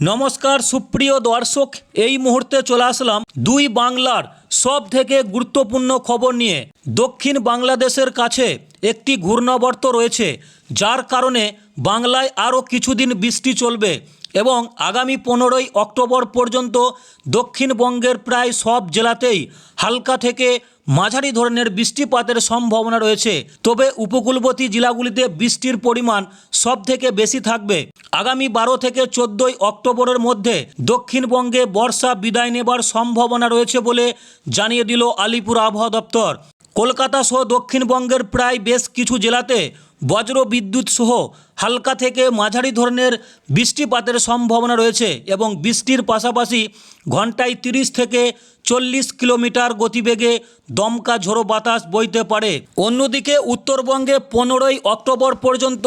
নমস্কার, সুপ্রিয় দর্শক, এই মুহূর্তে চলে আসলাম দুই বাংলার সব থেকে গুরুত্বপূর্ণ খবর নিয়ে। দক্ষিণ বাংলাদেশের কাছে একটি ঘূর্ণাবর্ত রয়েছে, যার কারণে বাংলায় আরও কিছুদিন বৃষ্টি চলবে এবং আগামী পনেরোই অক্টোবর পর্যন্ত দক্ষিণবঙ্গের প্রায় সব জেলাতেই হালকা থেকে মাঝারি ধরনের বৃষ্টিপাতের সম্ভাবনা রয়েছে, তবে উপকূলবর্তী জেলাগুলিতে বৃষ্টির পরিমাণ সব থেকে বেশি থাকবে। আগামী বারো থেকে চোদ্দই অক্টোবরের মধ্যে দক্ষিণবঙ্গে বর্ষা বিদায় নেবার সম্ভাবনা রয়েছে বলে জানিয়ে দিল আলিপুর আবহাওয়া দপ্তর। কলকাতা সহ দক্ষিণবঙ্গের প্রায় বেশ কিছু জেলাতে বজ্র বিদ্যুৎ সহ হালকা থেকে মাঝারি ধরনের বৃষ্টিপাতের সম্ভাবনা রয়েছে এবং বৃষ্টির পাশাপাশি ঘন্টায় তিরিশ থেকে চল্লিশ কিলোমিটার গতিবেগে দমকা ঝোড়ো বাতাস বইতে পারে। অন্যদিকে উত্তরবঙ্গে পনেরোই অক্টোবর পর্যন্ত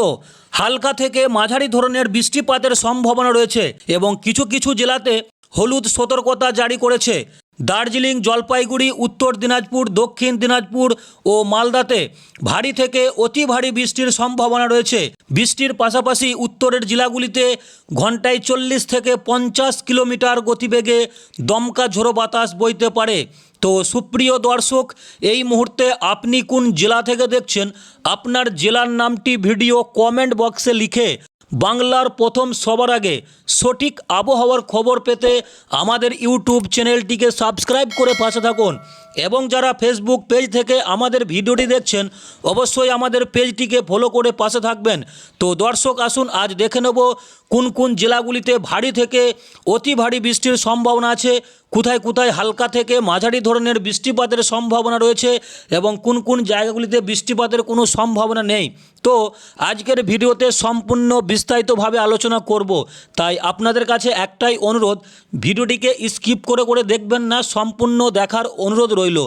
হালকা থেকে মাঝারি ধরনের বৃষ্টিপাতের সম্ভাবনা রয়েছে এবং কিছু কিছু জেলাতে হলুদ সতর্কতা জারি করেছে। দার্জিলিং, জলপাইগুড়ি, উত্তর দিনাজপুর, দক্ষিণ দিনাজপুর ও মালদাতে ভারী থেকে অতি ভারী বৃষ্টির সম্ভাবনা রয়েছে। বৃষ্টির পাশাপাশি উত্তরের জেলাগুলিতে ঘন্টায় চল্লিশ থেকে পঞ্চাশ কিলোমিটার গতিবেগে দমকা ঝোড়ো বাতাস বইতে পারে। তো সুপ্রিয় দর্শক, এই মুহূর্তে আপনি কোন জেলা থেকে দেখছেন? আপনার জেলার নামটি ভিডিও কমেন্ট বক্সে লিখে বাংলার প্রথম সবার আগে সঠিক আবহাওয়ার খবর পেতে আমাদের ইউটিউব চ্যানেলটিকে সাবস্ক্রাইব করে পাশে থাকুন। এবং যারা ফেসবুক পেজ থেকে আমাদের ভিডিওটি দেখছেন, অবশ্যই আমাদের পেজটিকে ফলো করে পাশে থাকবেন। তো দর্শক, আসুন, আজ দেখে নেব কোন কোন জেলাগুলিতে ভারী থেকে অতি ভারী বৃষ্টির সম্ভাবনা আছে। কোথায় কোথায় হালকা থেকে মাঝারি ধরনের বৃষ্টিপাতের সম্ভাবনা রয়েছে এবং কোন কোন জায়গাগুলিতে বৃষ্টিপাতের কোনো সম্ভাবনা নেই। তো আজকের ভিডিওতে সম্পূর্ণ বিস্তারিতভাবে আলোচনা করব। তাই আপনাদের কাছে একটাই অনুরোধ, ভিডিওটিকে স্কিপ করে করে দেখবেন না, সম্পূর্ণ দেখার অনুরোধ রইল।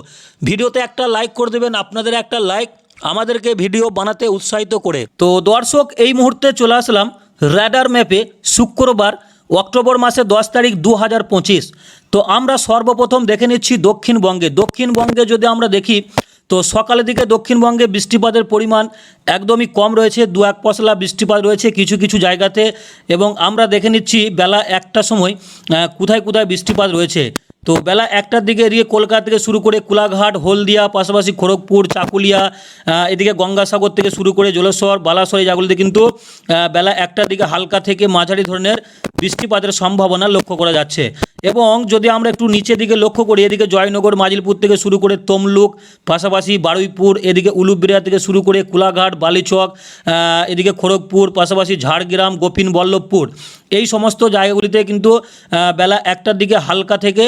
ভিডিওতে একটা লাইক করে দেবেন, আপনাদের একটা লাইক, আমাদেরকে ভিডিও বানাতে উৎসাহিত করে। তো দর্শক, এই মুহূর্তে চলে আসলাম র্যাডার ম্যাপে শুক্রবার, অক্টোবর মাসে দশ তারিখ দু হাজার পঁচিশ। তো আমরা সর্বপ্রথম দেখে নিচ্ছি দক্ষিণবঙ্গে। দক্ষিণবঙ্গে যদি আমরা দেখি, তো সকালের দিকে দক্ষিণবঙ্গে বৃষ্টিপাতের পরিমাণ একদমই কম রয়েছে, দু এক পশলা বৃষ্টিপাত রয়েছে কিছু কিছু জায়গাতে এবং আমরা দেখে নিচ্ছি বেলা একটা সময় কোথায় কোথায় বৃষ্টিপাত রয়েছে। তো বেলা একটার দিকে এদিকে কলকাতা থেকে শুরু করে কোলাঘাট, হলদিয়া, পাশাপাশি খড়গপুর, চাকুলিয়া এদিকে গঙ্গাসাগর থেকে শুরু করে জলেশ্বর, বালাসর এই জায়গাগুলিতে কিন্তু বেলা একটার দিকে হালকা থেকে মাঝারি ধরনের বৃষ্টিপাতের সম্ভাবনা লক্ষ্য করা যাচ্ছে। এবং যদি আমরা একটু নিচের দিকে লক্ষ্য করি, এদিকে জয়নগর, মাজিলপুর থেকে শুরু করে তমলুক, পাশাপাশি বারুইপুর, এদিকে উলুবিড়িয়া থেকে শুরু করে কোলাঘাট, বালিচক এদিকে খড়গপুর, পাশাপাশি ঝাড়গ্রাম গোপিন বল্লভপুর এই সমস্ত জায়গাগুলিতে কিন্তু বেলা একটার দিকে হালকা থেকে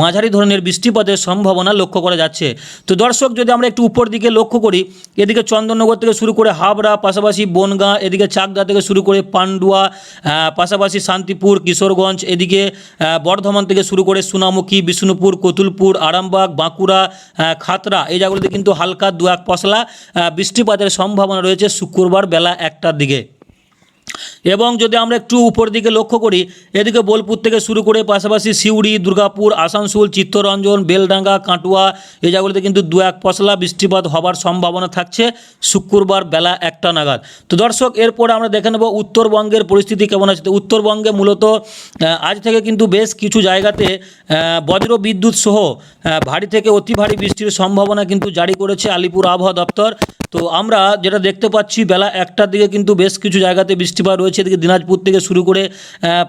মাঝারি ধরনের বৃষ্টিপাতের সম্ভাবনা লক্ষ্য করা যাচ্ছে। তো দর্শক, যদি আমরা একটু উপর দিকে লক্ষ্য করি, এদিকে চন্দননগর থেকে শুরু করে হাবড়া, পাশাপাশি বনগাঁ, এদিকে চাকদা থেকে শুরু করে পান্ডুয়া পাশাপাশি শান্তিপুর, কিশোরগঞ্জ, এদিকে বর্ধমান থেকে শুরু করে সোনামুখী, বিষ্ণুপুর, কতুলপুর, আরামবাগ, বাঁকুড়া খাতড়া, এই জায়গাগুলিতে কিন্তু হালকা দু এক পশলা বৃষ্টিপাতের সম্ভাবনা রয়েছে শুক্রবার বেলা একটার দিকে। এবং যদি আমরা একটু উপর দিকে লক্ষ্য করি, এদিকে বোলপুর থেকে শুরু করে পাশাপাশি সিউড়ি, দুর্গাপুর, আসানসোল, চিত্তরঞ্জন, বেলডাঙ্গা, কাটুয়া এই জায়গাগুলিতে কিন্তু দু এক পশলা বৃষ্টিপাত হবার সম্ভাবনা থাকছে শুক্রবার বেলা একটা নাগাদ। তো দর্শক, এরপরে আমরা দেখে নেব উত্তরবঙ্গের পরিস্থিতি কেমন আছে। উত্তরবঙ্গে মূলত আজ থেকে কিন্তু বেশ কিছু জায়গাতে বজ্র বিদ্যুৎ সহ ভারী থেকে অতি ভারী বৃষ্টির সম্ভাবনা কিন্তু জারি করেছে আলিপুর আবহাওয়া দপ্তর। তো আমরা যেটা দেখতে পাচ্ছি, বেলা একটার দিকে কিন্তু বেশ কিছু জায়গাতে বৃষ্টিপাত রয়েছে। এদিকে দিনাজপুর থেকে শুরু করে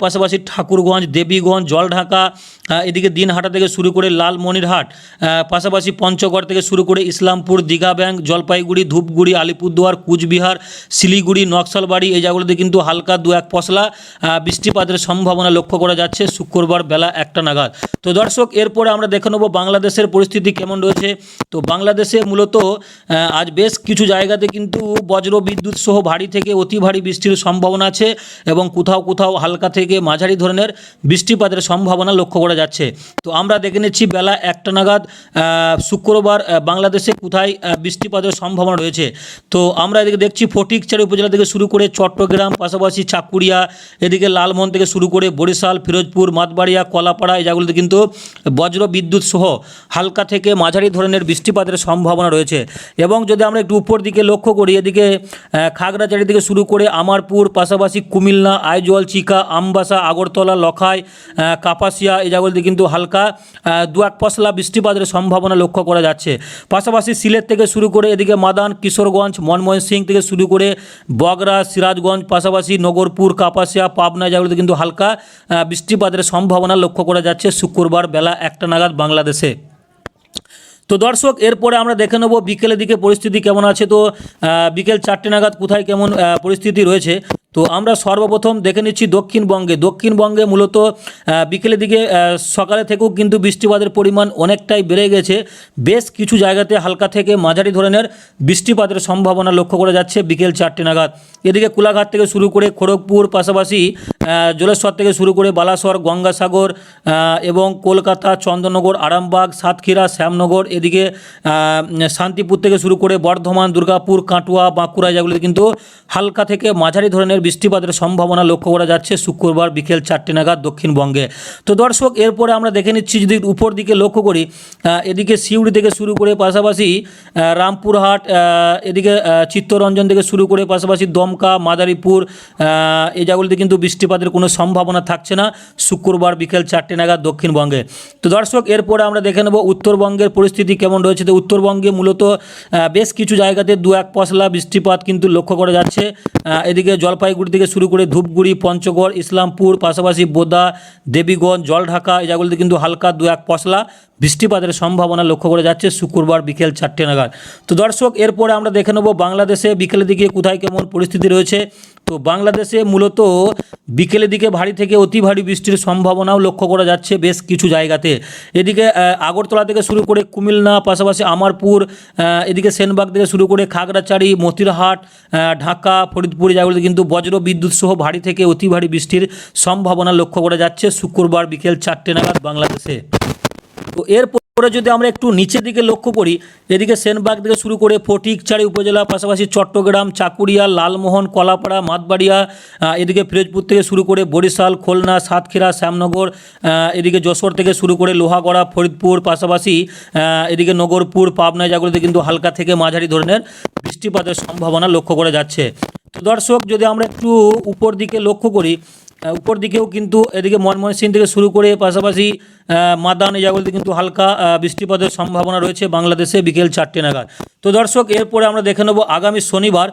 পাশাপাশি ঠাকুরগঞ্জ, দেবীগঞ্জ, জলঢাকা এদিকে দিনহাটা থেকে শুরু করে লালমনিরহাট পাশাপাশি পঞ্চগড় থেকে শুরু করে ইসলামপুর, দীঘা ব্যাংক, জলপাইগুড়ি, ধূপগুড়ি, আলিপুরদুয়ার, কুচবিহার, শিলিগুড়ি, নকশালবাড়ি, এই জায়গাগুলোতে কিন্তু হালকা দু এক পশলা বৃষ্টিপাতের সম্ভাবনা লক্ষ্য করা যাচ্ছে শুক্রবার বেলা একটা নাগাদ। তো দর্শক, এরপরে আমরা দেখে নেব বাংলাদেশের পরিস্থিতি কেমন রয়েছে। তো বাংলাদেশে মূলত আজ বেশ কিছু জায়গাতে কিন্তু বজ্র বিদ্যুৎ সহ ভারী থেকে অতি ভারী বৃষ্টির সম্ভাবনা আছে এবং কোথাও কোথাও হালকা থেকে মাঝারি ধরনের বৃষ্টিপাতের সম্ভাবনা লক্ষ্য করা যাচ্ছে। তো আমরা দেখে নিচ্ছি বেলা একটা নাগাদ শুক্রবার বাংলাদেশে কোথায় বৃষ্টিপাতের সম্ভাবনা রয়েছে। তো আমরা এদিকে দেখছি ফটিকচারি উপজেলা থেকে শুরু করে চট্টগ্রাম, পাশাপাশি চাকুরিয়া এদিকে লালমোহন থেকে শুরু করে বরিশাল, ফিরোজপুর, মাতবাড়িয়া, কলাপাড়া এই জায়গাগুলিতে কিন্তু বজ্র বিদ্যুৎ সহ হালকা থেকে মাঝারি ধরনের বৃষ্টিপাতের সম্ভাবনা রয়েছে। এবং যদি আমরা একটু উপর দিকে লক্ষ্য করি, এদিকে খাগড়াছড়ি থেকে শুরু করে আমারপুর, পাশাপাশি কুমিল্লা, আইজল, চিকা, আমবাসা, আগরতলা, লখাই কাপাসিয়া এই জায়গাগুলিতে কিন্তু হালকা দু এক পশলা বৃষ্টিপাতের সম্ভাবনা লক্ষ্য করা যাচ্ছে। পাশাপাশি সিলেট থেকে শুরু করে এদিকে মাদান, কিশোরগঞ্জ, মনমোহন সিং থেকে শুরু করে বগরা, সিরাজগঞ্জ, পাশাপাশি নগরপুর, কাপাসিয়া, পাবনা জায়গাগুলিতে কিন্তু হালকা বৃষ্টিপাতের সম্ভাবনা লক্ষ্য করা যাচ্ছে শুক্রবার বেলা একটা নাগাদ বাংলাদেশে। তো দর্শক, এরপরে আমরা দেখে নেব বিকেলের দিকে পরিস্থিতি কেমন আছে। তো বিকেল চারটে নাগাদ কোথায় কেমন পরিস্থিতি রয়েছে। তো আমরা সর্বপ্রথম দেখে নিচ্ছি দক্ষিণবঙ্গে। দক্ষিণবঙ্গে মূলত বিকেলের দিকে সকালে থেকেও কিন্তু বৃষ্টিপাতের পরিমাণ অনেকটাই বেড়ে গেছে। বেশ কিছু জায়গাতে হালকা থেকে মাঝারি ধরনের বৃষ্টিপাতের সম্ভাবনা লক্ষ্য করা যাচ্ছে বিকেল চারটে নাগাদ। এদিকে কুলাঘাট থেকে শুরু করে খড়গপুর পাশাপাশি জলেশ্বর থেকে শুরু করে বালাসর, গঙ্গাসাগর এবং কলকাতা, চন্দননগর, আরামবাগ, সাতক্ষীরা, শ্যামনগর, এদিকে শান্তিপুর থেকে শুরু করে বর্ধমান, দুর্গাপুর, কাটুয়া, বাঁকুড়া যেগুলিতে কিন্তু হালকা থেকে মাঝারি ধরনের বৃষ্টিপাতের সম্ভাবনা লক্ষ্য করা যাচ্ছে শুক্রবার বিকেল চারটে নাগাদ দক্ষিণবঙ্গে। তো দর্শক, এরপরে আমরা দেখে নিচ্ছি যদি উপর দিকে লক্ষ্য করি এদিকে সিউড়ি থেকে শুরু করে পাশাপাশি রামপুরহাট এদিকে চিত্তরঞ্জন থেকে শুরু করে পাশাপাশি দমকা, মাদারীপুর এই জায়গাগুলিতে কিন্তু বৃষ্টিপাতের কোনো সম্ভাবনা থাকছে না শুক্রবার বিকেল চারটে নাগাদ দক্ষিণবঙ্গে। তো দর্শক, এরপরে আমরা দেখে নেব উত্তরবঙ্গের পরিস্থিতি কেমন রয়েছে। তো উত্তরবঙ্গে মূলত বেশ কিছু জায়গাতে দু এক পশলা বৃষ্টিপাত কিন্তু লক্ষ্য করা যাচ্ছে। এদিকে এদিকে জলপাইগুড়ি থেকে শুরু করে ধূপগুড়ি, পঞ্চগড়, ইসলামপুর, পাশাপাশি বোদা, দেবীগঞ্জ, জলঢাকা, এই জায়গাগুলিতে কিন্তু হালকা দু এক পশলা বৃষ্টিপাতের সম্ভাবনা লক্ষ্য করা যাচ্ছে শুক্রবার বিকেল চারটে নাগাদ। তো দর্শক, এরপরে আমরা দেখে নেব বাংলাদেশে বিকেলের দিকে কোথায় কেমন পরিস্থিতি রয়েছে। তো বাংলাদেশে মূলত বিকেলের দিকে ভারী থেকে অতি ভারী বৃষ্টির সম্ভাবনাও লক্ষ্য করা যাচ্ছে বেশ কিছু জায়গাতে। এদিকে আগরতলা থেকে শুরু করে কুমিল্লা, পাশাপাশি আমারপুর এদিকে সেনবাগ থেকে শুরু করে খাগড়াছড়ি, মতিরহাট ঢাকা, ফরিদপুর জায়গাগুলোতে কিন্তু বজ্র বিদ্যুৎ সহ ভারী থেকে অতি ভারী বৃষ্টির সম্ভাবনা লক্ষ্য করা যাচ্ছে শুক্রবার বিকেল চারটে নাগাদ বাংলাদেশে। তো এরপরে যদি আমরা একটু নিচের দিকে লক্ষ্য করি এদিকে সেনবাগ থেকে শুরু করে ফটিকচাড়ি উপজেলা, পাশাপাশি চট্টগ্রাম চাকুরিয়া লালমোহন, কলাপাড়া, মাতবাড়িয়া এদিকে ফিরোজপুর থেকে শুরু করে বরিশাল, খুলনা, সাতক্ষীরা, শ্যামনগর এদিকে যশোর থেকে শুরু করে লোহাগড়া, ফরিদপুর, পাশাপাশি এদিকে নগরপুর, পাবনা জায়গাগুলোতে কিন্তু হালকা থেকে মাঝারি ধরনের বৃষ্টিপাতের সম্ভাবনা লক্ষ্য করা যাচ্ছে। তো দর্শক, যদি আমরা একটু উপর দিকে লক্ষ্য করি উপর দিকেও কিন্তু এদিকে মনমোহন সিং থেকে শুরু করে পাশাপাশি মাদান এই জায়গাগুলিতে কিন্তু হালকা বৃষ্টিপাতের সম্ভাবনা রয়েছে বাংলাদেশে বিকেল চারটে নাগাদ। তো দর্শক, এরপরে আমরা দেখে নেব আগামী শনিবার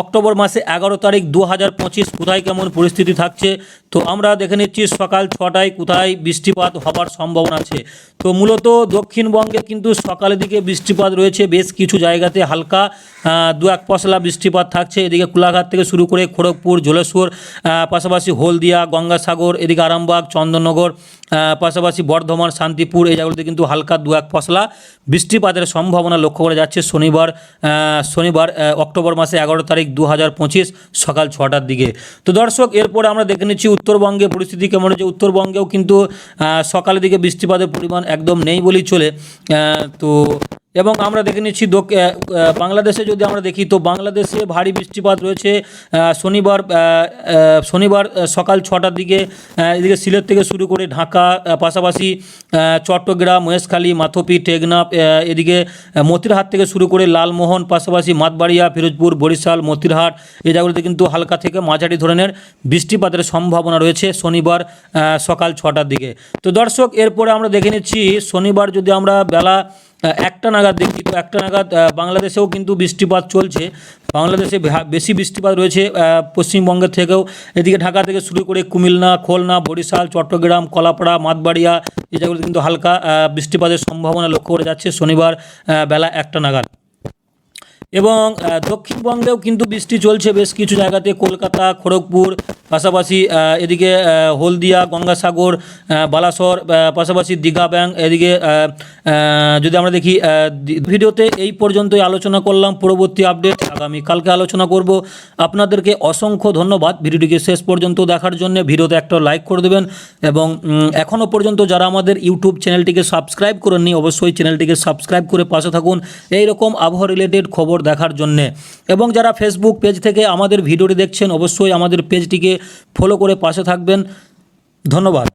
অক্টোবর মাসে এগারো তারিখ দু হাজার পঁচিশ কোথায় কেমন পরিস্থিতি থাকছে। তো আমরা দেখে নিচ্ছি সকাল ছটায় কোথায় বৃষ্টিপাত হবার সম্ভাবনা আছে। তো মূলত দক্ষিণবঙ্গে কিন্তু সকালের দিকে বৃষ্টিপাত রয়েছে, বেশ কিছু জায়গাতে হালকা দু এক পশলা বৃষ্টিপাত থাকছে। এদিকে কুলাঘাট থেকে শুরু করে খড়গপুর জলেশ্বর পাশাপাশি পাশাপাশি হলদিয়া, গঙ্গাসাগর, এদিকে আরামবাগ, চন্দননগর পাশাপাশি বর্ধমান, শান্তিপুর, এই জায়গাগুলোতে কিন্তু হালকা দু এক পশলা বৃষ্টিপাতের সম্ভাবনা লক্ষ্য করা যাচ্ছে শনিবার শনিবার অক্টোবর মাসে এগারো তারিখ দু হাজার পঁচিশ সকাল ছটার দিকে। তো দর্শক, এরপরে আমরা দেখে নিচ্ছি উত্তরবঙ্গে পরিস্থিতি কেমন হচ্ছে উত্তরবঙ্গেও কিন্তু সকালের দিকে বৃষ্টিপাতের পরিমাণ একদম নেই বলেই চলে। তো এবং আমরা দেখে নিচ্ছি বাংলাদেশে যদি আমরা দেখি, তো বাংলাদেশে ভারী বৃষ্টিপাত রয়েছে শনিবার শনিবার সকাল ছটার দিকে এদিকে সিলেট থেকে শুরু করে ঢাকা পাশাপাশি চট্টগ্রাম মহেশখালী মাথপি, টেকনাফ এদিকে মতিরহাট থেকে শুরু করে লালমোহন, পাশাপাশি মাতবাড়িয়া, ফিরোজপুর, বরিশাল, মতিরহাট এই জায়গাগুলোতে কিন্তু হালকা থেকে মাঝারি ধরনের বৃষ্টিপাতের সম্ভাবনা রয়েছে শনিবার সকাল ছটার দিকে। তো দর্শক, এরপরে আমরা দেখে নিচ্ছি, শনিবার যদি আমরা বেলা একটা নাগাদ দেখি তো, একটা নাগাদ বাংলাদেশেও কিন্তু বৃষ্টিপাত চলছে। বাংলাদেশে বেশি বৃষ্টিপাত রয়েছে পশ্চিমবঙ্গের থেকেও। এদিকে ঢাকা থেকে শুরু করে কুমিল্লা, খুলনা, বরিশাল, চট্টগ্রাম, কলাপাড়া, মাতবাড়িয়া, এই জায়গাগুলো কিন্তু হালকা বৃষ্টিপাতের সম্ভাবনা লক্ষ্য করা যাচ্ছে শনিবার বেলা একটা নাগাদ। এবং দক্ষিণবঙ্গেও কিন্তু বৃষ্টি চলছে বেশ কিছু জায়গাতে, কলকাতা, খড়গপুর পাশাপাশি এদিকে হলদিয়া, গঙ্গাসাগর বালাসর পাশাপাশি দীঘা ব্যাংক এদিকে যদি আমরা দেখি ভিডিওতে এই পর্যন্তই আলোচনা করলাম। পরবর্তী আপডেট আগামী কালকে আলোচনা করব। আপনাদেরকে অসংখ্য ধন্যবাদ। ভিডিওটিকে শেষ পর্যন্ত দেখার জন্য ভিডিওতে একটা লাইক করে দেবেন এবং এখনও পর্যন্ত যারা আমাদের ইউটিউব চ্যানেলটিকে সাবস্ক্রাইব করেননি, অবশ্যই চ্যানেলটিকে সাবস্ক্রাইব করে পাশে থাকুন। এই রকম আবহাওয়া রিলেটেড খবর দেখার জন্যে। এবং যারা ফেসবুক পেজ থেকে আমাদের ভিডিওটি দেখছেন, অবশ্যই আমাদের পেজটিকে ফলো করে পাশে থাকবেন। ধন্যবাদ।